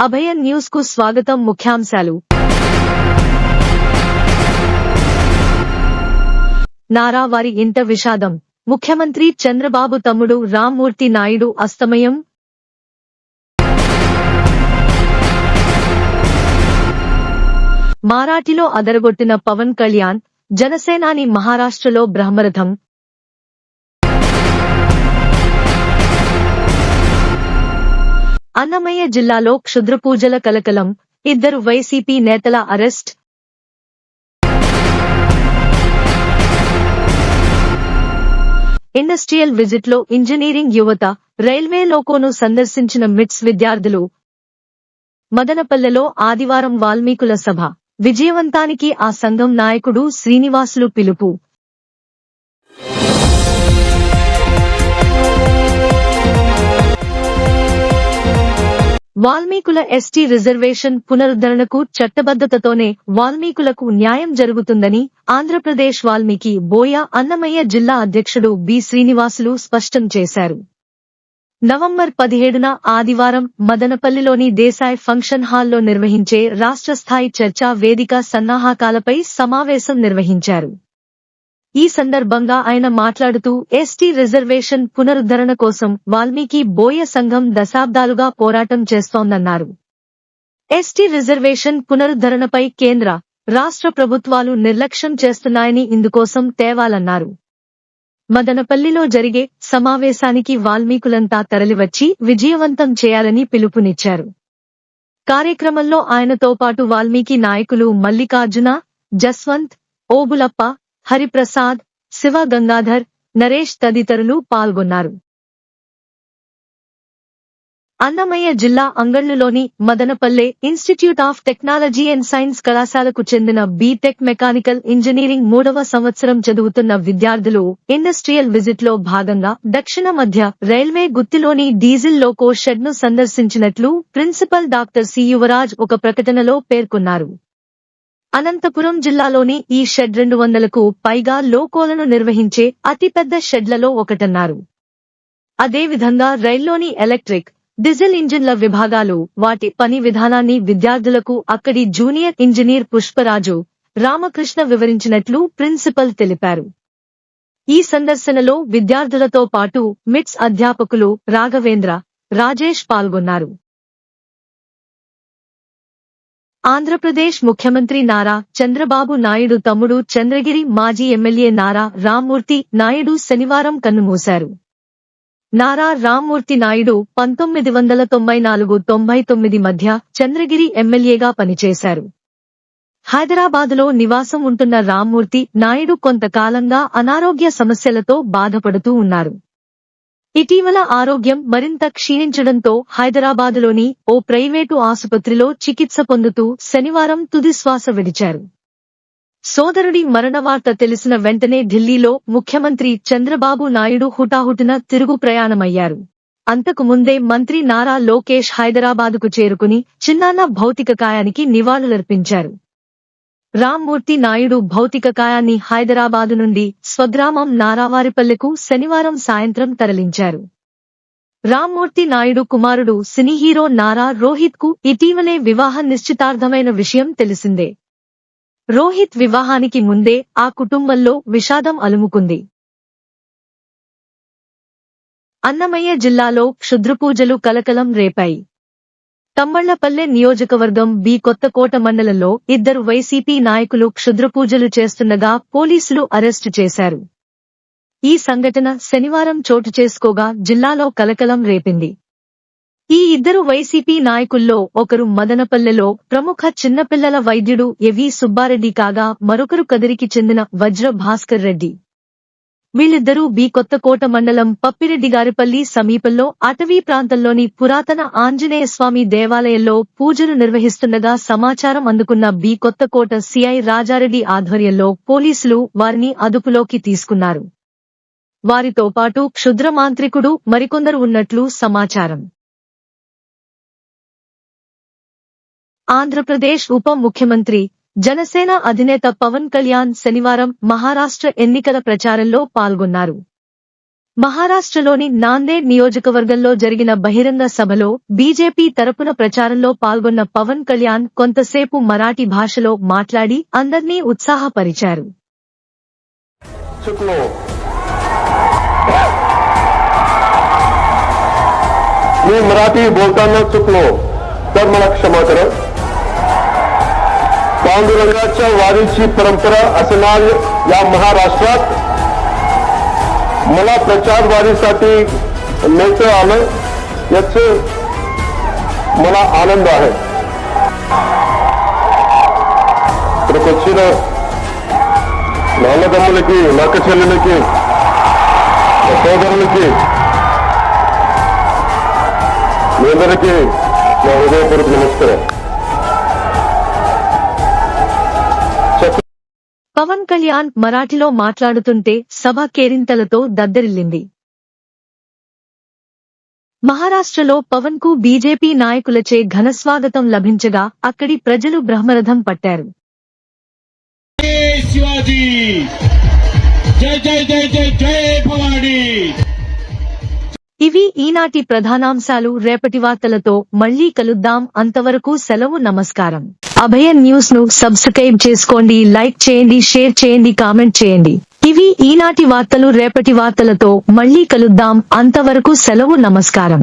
అభయన్ న్యూస్కు స్వాగతం ముఖ్యాంశాలు. నారా వారి ఇంట విషాదం. ముఖ్యమంత్రి చంద్రబాబు తమ్ముడు రామ్మూర్తి నాయుడు అస్తమయం. మారాఠీలో అదరగొట్టిన పవన్ కళ్యాణ్ జనసేనాని మహారాష్ట్రలో బ్రహ్మరథం. అన్నమయ్య జిల్లాలో క్షుద్ర పూజల కలకలం ఇద్దరు వైసీపీ నేతల అరెస్ట్. ఇండస్ట్రియల్ విజిట్లో ఇంజనీరింగ్ యువత రైల్వే లోకోను సందర్శించిన మిట్స్ విద్యార్థులు. మదనపల్లెలో ఆదివారం వాల్మీకుల సభ. విజయవంతానికి ఆ సంఘం నాయకుడు శ్రీనివాసులు పిలుపు. వాల్మీకుల ఎస్టీ రిజర్వేషన్ పునరుద్ధరణకు చట్టబద్ధతతోనే వాల్మీకులకు న్యాయం జరుగుతుందని ఆంధ్రప్రదేశ్ వాల్మీకి బోయ అన్నమయ్య జిల్లా అధ్యక్షుడు బి శ్రీనివాసులు స్పష్టం చేశారు. నవంబర్ పదిహేడున ఆదివారం మదనపల్లిలోని దేశాయ్ ఫంక్షన్ హాల్లో నిర్వహించే రాష్ట్ర స్థాయి చర్చా వేదిక సన్నాహకాలపై సమావేశం నిర్వహించారు. ఈ సందర్భంగా ఆయన మాట్లాడుతూ ఎస్టీ రిజర్వేషన్ పునరుద్ధరణ కోసం వాల్మీకి బోయ సంఘం దశాబ్దాలుగా పోరాటం చేస్తోందన్నారు. ఎస్టీ రిజర్వేషన్ పునరుద్ధరణపై కేంద్ర రాష్ట్ర ప్రభుత్వాలు నిర్లక్ష్యం చేస్తున్నాయని ఇందుకోసం తేవాలన్నారు. మదనపల్లిలో జరిగే సమావేశానికి వాల్మీకులంతా తరలివచ్చి విజయవంతం చేయాలని పిలుపునిచ్చారు. కార్యక్రమంలో ఆయనతో పాటు వాల్మీకి నాయకులు మల్లికార్జున జస్వంత్ ఓబులప్ప హరిప్రసాద్ శివ గంగాధర్ నరేష్ తదితరులు పాల్గొన్నారు. అన్నమయ్య జిల్లా అంగళ్ళులోని Madanapalle institute of technology and science కళాశాలకు చెందిన బీటెక్ మెకానికల్ ఇంజనీరింగ్ మూడవ సంవత్సరం చదువుతున్న విద్యార్థులు ఇండస్ట్రియల్ విజిట్లో భాగంగా దక్షిణ మధ్య రైల్వే గుత్తిలోని డీజిల్ లోకో షెడ్ను సందర్శించినట్లు ప్రిన్సిపల్ డాక్టర్ సి యువరాజ్ ఒక ప్రకటనలో పేర్కొన్నారు. అనంతపురం జిల్లాలోని ఈ షెడ్ రెండు వందలకు పైగా లోకోలను నిర్వహించే అతిపెద్ద షెడ్లలో ఒకటన్నారు. అదేవిధంగా రైల్లోని ఎలక్ట్రిక్ డీజిల్ ఇంజిన్ల విభాగాలు వాటి పని విధానాన్ని విద్యార్థులకు అక్కడి జూనియర్ ఇంజనీర్ పుష్పరాజు రామకృష్ణ వివరించినట్లు ప్రిన్సిపల్ తెలిపారు. ఈ సందర్శనలో విద్యార్థులతో పాటు మిట్స్ అధ్యాపకులు రాఘవేంద్ర రాజేష్ పాల్గొన్నారు. ఆంధ్రప్రదేశ్ ముఖ్యమంత్రి నారా చంద్రబాబు నాయుడు తమ్ముడు చంద్రగిరి మాజీ ఎమ్మెల్యే నారా రామ్మూర్తి నాయుడు శనివారం కన్నుమూశారు. నారా రామ్మూర్తి నాయుడు పంతొమ్మిది వందల తొంభై నాలుగు తొంభై తొమ్మిది మధ్య చంద్రగిరి ఎమ్మెల్యేగా పనిచేశారు. హైదరాబాదులో నివాసం ఉంటున్న రామ్మూర్తి నాయుడు కొంతకాలంగా అనారోగ్య సమస్యలతో బాధపడుతూ ఉన్నారు. ఇటీవల ఆరోగ్యం మరింత క్షీణించడంతో హైదరాబాదులోని ఓ ప్రైవేటు ఆసుపత్రిలో చికిత్స పొందుతూ శనివారం తుదిశ్వాస విడిచారు. సోదరుడి మరణవార్త తెలిసిన వెంటనే ఢిల్లీలో ముఖ్యమంత్రి చంద్రబాబు నాయుడు హుటాహుటిన తిరుగు ప్రయాణమయ్యారు. అంతకు ముందే మంత్రి నారా లోకేష్ హైదరాబాదుకు చేరుకుని చిన్నాన్న భౌతిక కాయానికి నివాళులర్పించారు. రామ్మూర్తి నాయుడు భౌతిక కాయాన్ని హైదరాబాదు నుండి స్వగ్రామం నారావారిపల్లెకు శనివారం సాయంత్రం తరలించారు. రామ్మూర్తి నాయుడు కుమారుడు సినీ హీరో నారా రోహిత్కు ఇటీవలే వివాహ నిశ్చితార్థమైన విషయం తెలిసిందే. రోహిత్ వివాహానికి ముందే ఆ కుటుంబంలో విషాదం అలుముకుంది. అన్నమయ్య జిల్లాలో క్షుద్రపూజలు కలకలం రేపాయి. తమ్మళ్ళపల్లె నియోజకవర్గం బి కొత్తకోట మండలంలో ఇద్దరు వైసీపీ నాయకులు క్షుద్రపూజలు చేస్తుండగా పోలీసులు అరెస్టు చేశారు. ఈ సంఘటన శనివారం చోటు చేసుకోగా జిల్లాలో కలకలం రేపింది. ఈ ఇద్దరు వైసీపీ నాయకుల్లో ఒకరు మదనపల్లెలో ప్రముఖ చిన్నపిల్లల వైద్యుడు ఎవి సుబ్బారెడ్డి కాగా మరొకరు కదిరికి చెందిన వజ్ర భాస్కర్ రెడ్డి. వీళ్ళిద్దరూ బి కొత్తకోట మండలం పప్పిరెడ్డిగారిపల్లి సమీపంలో అటవీ ప్రాంతంలోని పురాతన ఆంజనేయ స్వామి దేవాలయంలో పూజలు నిర్వహిస్తుండగా సమాచారం అందుకున్న బి కొత్తకోట సిఐ రాజారెడ్డి ఆధ్వర్యంలో పోలీసులు వారిని అదుపులోకి తీసుకున్నారు. వారితో పాటు క్షుద్ర మాంత్రికుడు మరికొందరు ఉన్నట్లు సమాచారం. ఆంధ్రప్రదేశ్ ఉప ముఖ్యమంత్రి జనసేన అధినేత పవన్ కళ్యాణ్ శనివారం మహారాష్ట్ర ఎన్నికల ప్రచారంలో పాల్గొన్నారు మహారాష్ట్రలోని నాందేడ్ నియోజకవర్గంలో జరిగిన బహిరంగ సభలో బీజేపీ తరపున ప్రచారంలో పాల్గొన్న పవన్ కళ్యాణ్ కొంతసేపు మరాఠీ భాషలో మాట్లాడి అందర్నీ ఉత్సాహపరిచారు चुकलो मी मराठी बोलताना चुकलो तर मला क्षमा करा पांडुरंगाच्या वारीची परंपरा असणार या महाराष्ट्रात मला प्रचार वारीसाठी नेतं आलं याच मला आनंद आहे ప్రకొచ్చిన నాన్నదమ్ములకి నక్క చెల్లెలకి సోదరులకి మీ అందరికీ నా హృదయపూర్వక నమస్కారం పవన్ కళ్యాణ్ మరాఠీలో మాట్లాడుతుంటే సభ కేరింతలతో దద్దరిల్లింది. మహారాష్ట్రలో పవన్కు బీజేపీ నాయకులచే ఘనస్వాగతం లభించగా అక్కడి ప్రజలు బ్రహ్మరథం పట్టారు. జై జై జై జై జై భవానీ! ఇవి ఈనాటి ప్రధానాంశాలు. రేపటి వార్తలతో మళ్ళీ కలుద్దాం. అంతవరకు సెలవు నమస్కారం. అభయన్ న్యూస్ను సబ్స్క్రైబ్ చేసుకోండి లైక్ చేయండి షేర్ చేయండి కామెంట్ చేయండి. ఇవి ఈనాటి వార్తలు. రేపటి వార్తలతో మళ్ళీ కలుద్దాం. అంతవరకు సెలవు నమస్కారం.